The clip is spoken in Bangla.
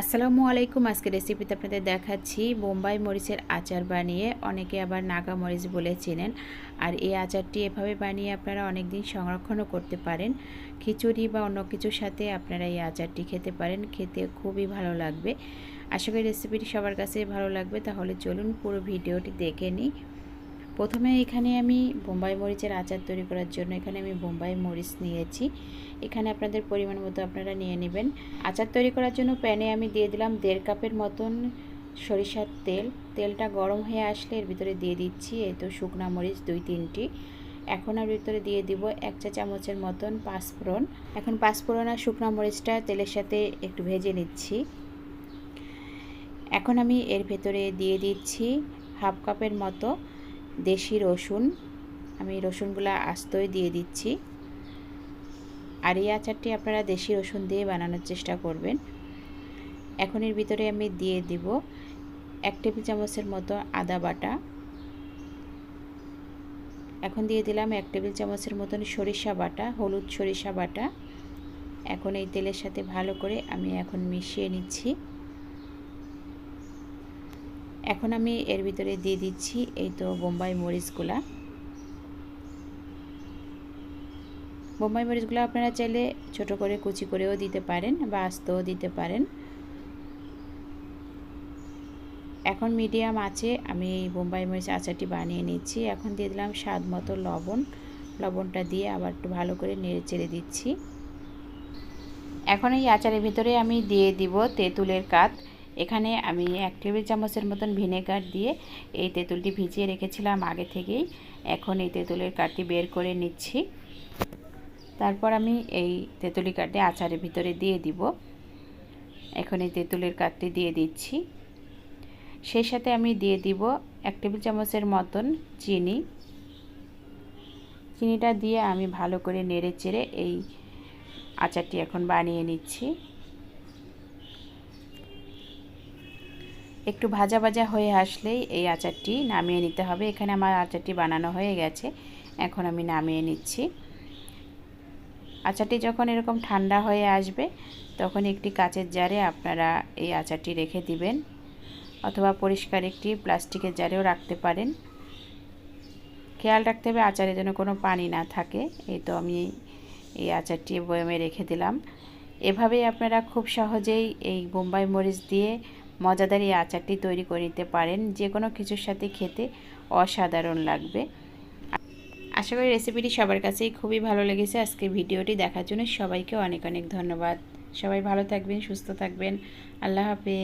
আসসালামু আলাইকুম আজকে রেসিপিতে আপনাদের দেখাচ্ছি বোম্বাই মরিচের আচার বানিয়ে। অনেকে আবার নাগা মরিচ বলে চেনেন। আর এই আচারটি এভাবে বানিয়ে আপনারা অনেক দিন সংরক্ষণও করতে পারেন। খিচুড়ি বা অন্য কিছুর সাথে আপনারা এই আচারটি খেতে পারেন। খেতে খুবই ভালো লাগবে। আশা করি রেসিপিটি সবার কাছে ভালো লাগবে। তাহলে চলুন পুরো ভিডিওটি দেখে নিই। প্রথমে এখানে আমি বোম্বাই মরিচের আচার তৈরি করার জন্য এখানে আমি বোম্বাই মরিচ নিয়েছি। এখানে আপনাদের পরিমাণ মতো আপনারা নিয়ে নেবেন। আচার তৈরি করার জন্য প্যানে আমি দিয়ে দিলাম দেড় কাপের মতন সরিষার তেল। তেলটা গরম হয়ে আসলে এর ভিতরে দিয়ে দিচ্ছি, এই তো শুকনা মরিচ দুই, তিনটি। এখন আর ভিতরে দিয়ে দিব এক চা চামচের মতন পাঁচফোড়ন। এখন পাঁচফোড়ন আর শুকনো মরিচটা তেলের সাথে একটু ভেজে নিচ্ছি। এখন আমি এর ভেতরে দিয়ে দিচ্ছি হাফ কাপের মতো দেশি রসুন। আমি রসুনগুলো আস্তই দিয়ে দিচ্ছি। আর এই আচারটি আপনারা দেশি রসুন দিয়ে বানানোর চেষ্টা করবেন। এখন এর ভিতরে আমি দিয়ে দিব এক টেবিল চামচের মতো আদা বাটা। এখন দিয়ে দিলাম এক টেবিল চামচের মতন সরিষা বাটা, হলুদ সরিষা বাটা। এখন এই তেলের সাথে ভালো করে আমি এখন মিশিয়ে নিচ্ছি। এখন আমি এর ভিতরে দিয়ে দিচ্ছি এই তো বোম্বাই মরিচগুলা। বোম্বাই মরিচগুলো আপনারা চাইলে ছোট করে কুচি করেও দিতে পারেন বা আস্তেও দিতে পারেন। এখন মিডিয়াম আছে, আমি এই বোম্বাই মরিচ আচারটি বানিয়ে নিচ্ছি। এখন দিয়ে দিলাম স্বাদ মতো লবণ। লবণটা দিয়ে আবার একটু ভালো করে নেড়ে চেড়ে দিচ্ছি। এখন এই আচারের ভিতরে আমি দিয়ে দিব তেঁতুলের কাত। এখানে আমি এক টেবিল চামচের মতন ভিনেগার দিয়ে এই তেঁতুলটি ভিজিয়ে রেখেছিলাম আগে থেকেই। এখন এই তেঁতুলের কাঠটি বের করে নিচ্ছি। তারপর আমি এই তেঁতুলি কাঠটি আচারের ভিতরে দিয়ে দিব। এখন এই তেঁতুলের কাঠটি দিয়ে দিচ্ছি। সেই সাথে আমি দিয়ে দিব এক টেবিল চামচের মতন চিনি। চিনিটা দিয়ে আমি ভালো করে নেড়ে চেড়ে এই আচারটি এখন বানিয়ে নিচ্ছি। একটু ভাজা ভাজা হয়ে আসলেই এই আচারটি নামিয়ে নিতে হবে। এখানে আমার আচারটি বানানো হয়ে গেছে। এখন আমি নামিয়ে নিচ্ছি। আচারটি যখন এরকম ঠান্ডা হয়ে আসবে, তখন একটি কাচের জারে আপনারা এই আচারটি রেখে দিবেন অথবা পরিষ্কার একটি প্লাস্টিকের জারেও রাখতে পারেন। খেয়াল রাখতে হবে আচারে যেন কোনো পানি না থাকে। এই তো আমি এই আচারটি বয়মে রেখে দিলাম। এভাবেই আপনারা খুব সহজেই এই বোম্বাই মরিচ দিয়ে মজাদার এই আচারটি তৈরি করে নিতে পারেন। যে কোনো কিছুর সাথে খেতে অসাধারণ লাগবে। আশা করি রেসিপিটি সবার কাছেই খুবই ভালো লেগেছে। আজকে ভিডিওটি দেখার জন্য সবাইকে অনেক অনেক ধন্যবাদ। সবাই ভালো থাকবেন, সুস্থ থাকবেন। আল্লাহ হাফেজ।